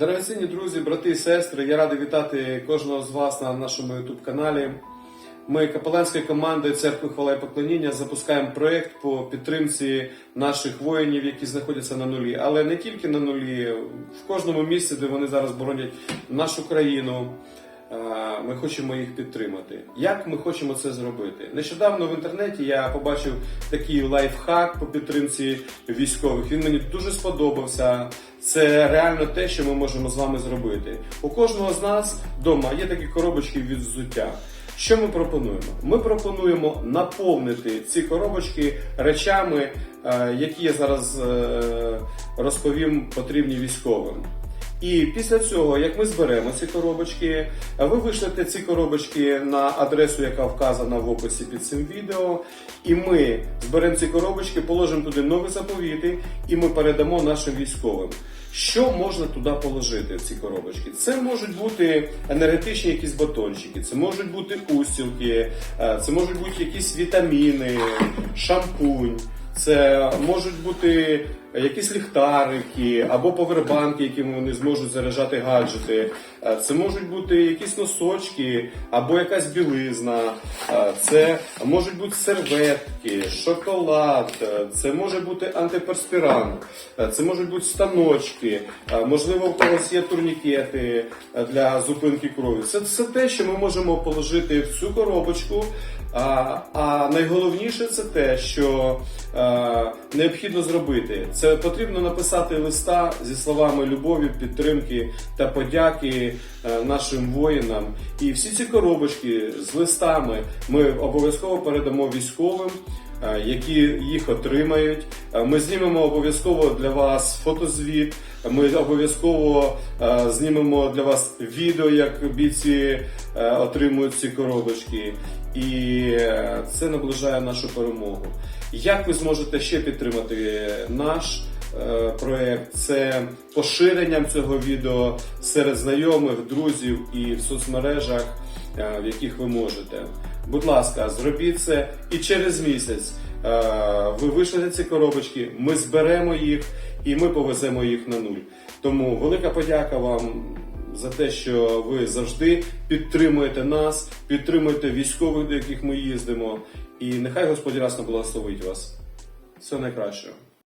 Дорогоцінні друзі, брати і сестри, я радий вітати кожного з вас на нашому youtube каналі. Ми капеланською командою церкви хвала і поклоніння запускаємо проєкт по підтримці наших воїнів, які знаходяться на нулі, але не тільки на нулі, в кожному місці, де вони зараз боронять нашу країну. Ми хочемо їх підтримати. Як ми хочемо це зробити? Нещодавно в інтернеті я побачив такий лайфхак по підтримці військових. Він мені дуже сподобався. Це реально те, що ми можемо з вами зробити. У кожного з нас вдома є такі коробочки від взуття. Що ми пропонуємо? Ми пропонуємо наповнити ці коробочки речами, е, які я зараз е, розповім потрібні військовим. І після цього, як ми зберемо ці коробочки, ви вишлете ці коробочки на адресу, яка вказана в описі під цим відео. І ми зберемо ці коробочки, положимо туди нові заповіти, і ми передамо нашим військовим. Що можна туди положити в ці коробочки? Це можуть бути енергетичні якісь батончики, це можуть бути устілки, е, це можуть бути якісь вітаміни, шампунь. Це можуть бути якісь ліхтарики або повербанки, якими вони зможуть заряджати гаджети. Е, Це можуть бути якісь носочки або якась білизна. Е, Це можуть бути серветки, шоколад, е, це може бути антиперспірант, це можуть бути станочки, можливо, у когось є турнікети для зупинки крові. Це все те, що ми можемо положити в цю коробочку. А, а найголовніше це те, що необхідно зробити. Це потрібно написати листа зі словами любові, підтримки та подяки е, нашим воїнам. І всі ці коробочки з листами ми обов'язково передамо військовим. е, Які їх отримають, Е, ми знімемо обов'язково для вас фотозвіт. Ми обов'язково знімемо для вас відео, як бійці отримують ці коробочки, і е, це наближає нашу перемогу. Як ви зможете ще підтримати наш е, проект? Це поширенням цього відео серед знайомих, друзів і в соцмережах, е, в яких ви можете. Будь ласка, зробіть це і через місяць. Ви вийшли ці коробочки, ми зберемо їх і ми повеземо їх на нуль. Тому велика подяка вам за те, що ви завжди підтримуєте нас, підтримуєте військових, до яких ми їздимо. І нехай Господь ясно благословить вас. Все найкращого.